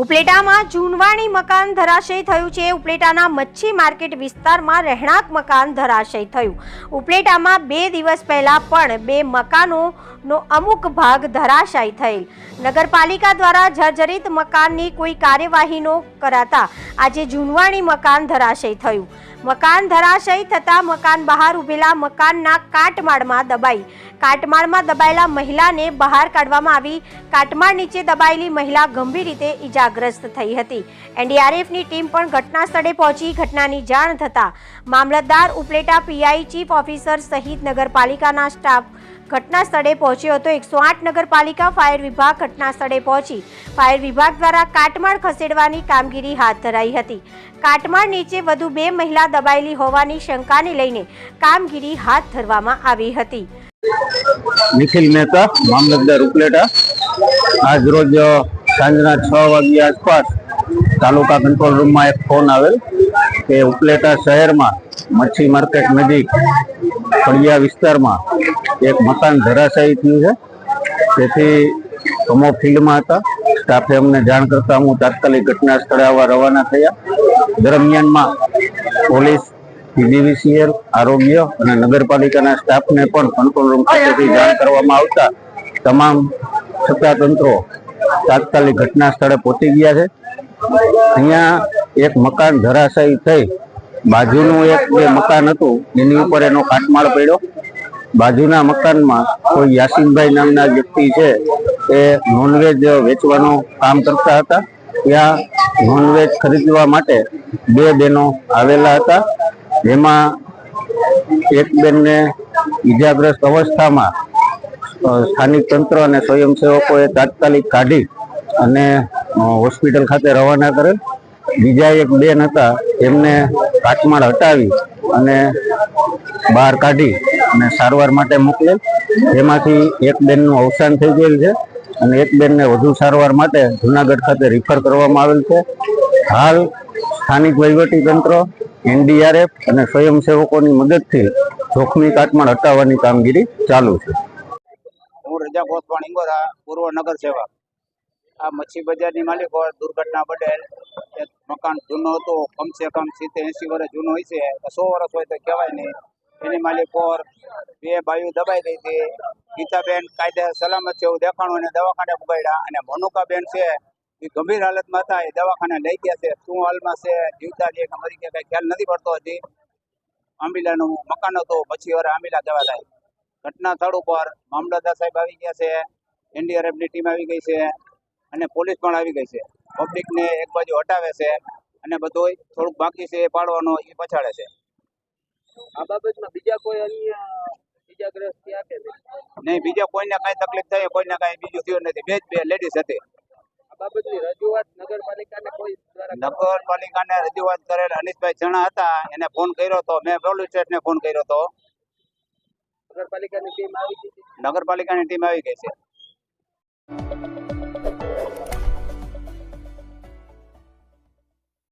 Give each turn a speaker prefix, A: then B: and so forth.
A: ઉપલેટામાં જૂનવાણી મકાન ધરાશય થયું છે. ઉપલેટાના મચ્છી માર્કેટ વિસ્તારમાં રહેણાંક મકાન ધરાશય થયું. ઉપલેટામાં બે દિવસ પહેલા પણ બે મકાનોનો અમુક ભાગ ધરાશય થયેલ. નગરપાલિકા દ્વારા જર્જરિત મકાનની કોઈ કાર્યવાહીનો કરાતા આજે જૂનવાણી મકાન ધરાશય થયું. મકાન ધરાશય થતાં મકાન બહાર ઉભેલા મકાનના કાટમાળમાં દબાઈ. કાટમાળમાં દબાયેલા મહિલાને બહાર કાઢવામાં આવી. કાટમાળ નીચે દબાયેલી મહિલા ગંભીર રીતે ઈજાગ્રસ્ત થઈ હતી. એનડીઆરએફની ટીમ પણ ઘટના સ્થળે પહોંચી ઘટનાની જાણ થતાં મામલતદાર ઉપલેટા પીઆઈ ચીફ ઓફિસર સહિત નગરપાલિકાના સ્ટાફ ઘટના સ્થળે પહોંચ્યો હતો. એકસો આઠ નગરપાલિકા ફાયર વિભાગ ઘટના સ્થળે પહોંચી. ફાયર વિભાગ દ્વારા કાટમાળ ખસેડવાની કામગીરી હાથ ધરાઈ હતી. કાટમાળ નીચે વધુ બે મહિલા દબાયેલી હોવાની શંકાને લઈને કામગીરી હાથ ધરવામાં આવી હતી.
B: નિખિલ મહેતા, મામલતદાર ઉપલેટા. આજ રોજ સાંજના છ વાગ્યા આસપાસ તાલુકા કંટ્રોલ રૂમમાં એક ફોન આવેલ કે ઉપલેટા શહેરમાં મચ્છી માર્કેટ નજીક ફળિયા વિસ્તારમાં એક મકાન ધરાશાયી થયું છે. તેથી અમો ફિલ્ડમાં હતા. સ્ટાફે અમને જાણ કરતા હું તાત્કાલિક ઘટના સ્થળે આવવા રવાના થયા. દરમિયાનમાં પોલીસ પીજીવીસીએલ આરોગ્ય અને નગરપાલિકાના સ્ટાફને પણ કંટ્રોલ રૂમ ખાતેથી જાણ કરવામાં આવતા તમામ સત્તા તંત્રો તાત્કાલિક ઘટના સ્થળે પહોંચી ગયા છે. અહીંયા એક મકાન ધરાશાયી થઈ. બાજુનું એક જે મકાન હતું, એની ઉપર એનો કાટમાળ પડ્યો. બાજુના મકાનમાં કોઈ યાસીનભાઈ નામના વ્યક્તિ છે, એ નોનવેજ વેચવાનું કામ કરતા હતા. ત્યાં નોનવેજ ખરીદવા માટે બે બહેનો આવેલા હતા. જેમાં એક બેનને ઈજાગ્રસ્ત અવસ્થામાં સ્થાનિક તંત્ર અને સ્વયંસેવકોએ તાત્કાલિક કાઢી અને હોસ્પિટલ ખાતે રવાના કરેલ. બીજા એક બેન હતા એમને કાટમાળ હટાવી અને બહાર કાઢી અને સારવાર માટે મોકલેલ. જેમાંથી એક બેનનું અવસાન થઈ ગયેલ છે અને એક બેનને વધુ સારવાર માટે જુનાગઢ ખાતે રિફર કરવામાં આવેલ છે. હાલ સ્થાનિક વહીવટી તંત્ર, એનડીઆરએફ અને સ્વયંસેવકોની મદદથી જોખમી કાટમાળ હટાવવાની કામગીરી ચાલુ છે.
C: હું રજા ઇંગોરા પૂર્વ નગર સેવા. આ મચ્છી બજારની માલિકો દુર્ઘટના બદલ એક મકાન જૂનું હતું, કમસે કમ સિત્તેર એંસી વર્ષ જૂનું હોય છે સો વર્ષ હોય તો કહેવાય નહીં. એની માલિકો બે બાયું દબાઈ ગઈ હતી. ગીતાબેન કાયદે સલામત છે એવું દેખાણું અને દવાખાને ઉગાડ્યા અને મનુકાબેન છે, એ ગંભીર હાલતમાં હતા, એ દવાખાને લઈ ગયા છે. શું હાલમાં છે? જીવતા છે કે મરી ગયા કઈ ખ્યાલ નથી પડતો હજી. આંબીલાનું મકાન હતું, પછી વાર આંબીલા દવા થાય ઘટના સ્થળ ઉપર મામલતદાર સાહેબ આવી ગયા છે એનડીઆરએફની ટીમ આવી ગઈ છે અને પોલીસ પણ આવી ગઈ છે. પબ્લિકને એક બાજુ હટાવે છે અને બધું થોડુંક બાકી છે એ પાડવાનો એ પછાડે છે.
D: આ બાબતમાં બીજા કોઈ અન્ય ઇજાગ્રસ્ત થયા કે નહીં?
C: બીજા કોઈને કાંઈ તકલીફ થઈ કોઈને કાંઈ બીજું થયું નથી. બે જ બે લેડીઝ હતી. નગરપાલિકાને રજૂઆત કરેલ અનિશભાઈ જણા હતા એને ફોન કર્યો હતો મેં પોલીસ સ્ટેશને ફોન કર્યો હતો
D: નગરપાલિકાની ટીમ આવી હતી
C: નગરપાલિકાની ટીમ આવી ગઈ છે.